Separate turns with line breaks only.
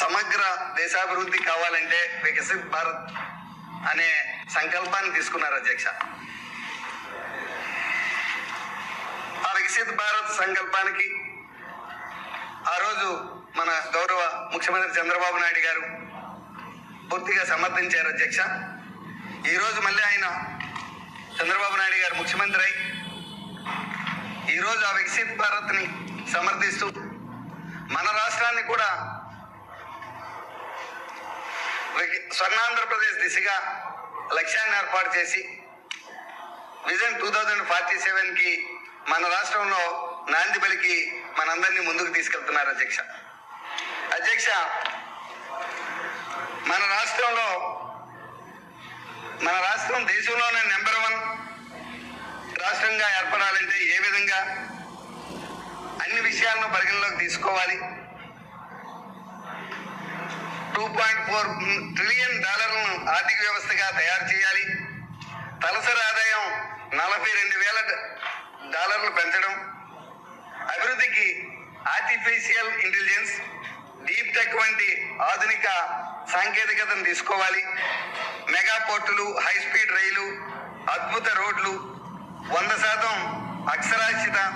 సమగ్ర దేశాభివృద్ధి కావాలంటే వికసిత్ భారత్ అనే సంకల్పాన్ని తీసుకున్నారు అధ్యక్ష. ఆ వికసిత్ భారత్ సంకల్పానికి ఆ రోజు మన గౌరవ ముఖ్యమంత్రి చంద్రబాబు నాయుడు గారు పూర్తిగా సమర్థించారు అధ్యక్ష. ఈరోజు మళ్ళీ ఆయన చంద్రబాబు నాయుడు గారు ముఖ్యమంత్రి అయి ఈరోజు ఆ వికసిత్ భారత్ని సమర్థిస్తూ మన రాష్ట్రాన్ని కూడా స్వర్ణాంధ్రప్రదేశ్ దిశగా లక్ష్యాన్ని ఏర్పాటు చేసి విజన్ టూ థౌజండ్ ఫార్టీ సెవెన్కి మన రాష్ట్రంలో నాంది పలికి మనందరినీ ముందుకు తీసుకెళ్తున్నారు అధ్యక్ష. అధ్యక్ష మన రాష్ట్రంలో మన రాష్ట్రం దేశంలోనే నెంబర్ వన్ రాష్ట్రంగా ఏర్పడాలంటే ఏ విధంగా అన్ని విషయాలను పరిగణలోకి తీసుకోవాలి? పాయింట్ ఫోర్ ట్రిలియన్ డాలర్లను ఆర్థిక వ్యవస్థగా తయారు చేయాలి. తలసరి ఆదాయం నలభై రెండు వేల డాలర్లు పెంచడం. అభివృద్ధికి ఆర్టిఫిషియల్ ఇంటెలిజెన్స్ డీప్ టెక్ వంటి ఆధునిక సాంకేతికతను తీసుకోవాలి. మెగా పోర్టులు హై స్పీడ్ రైలు అద్భుత రోడ్లు వంద శాతం అక్షరాస్యత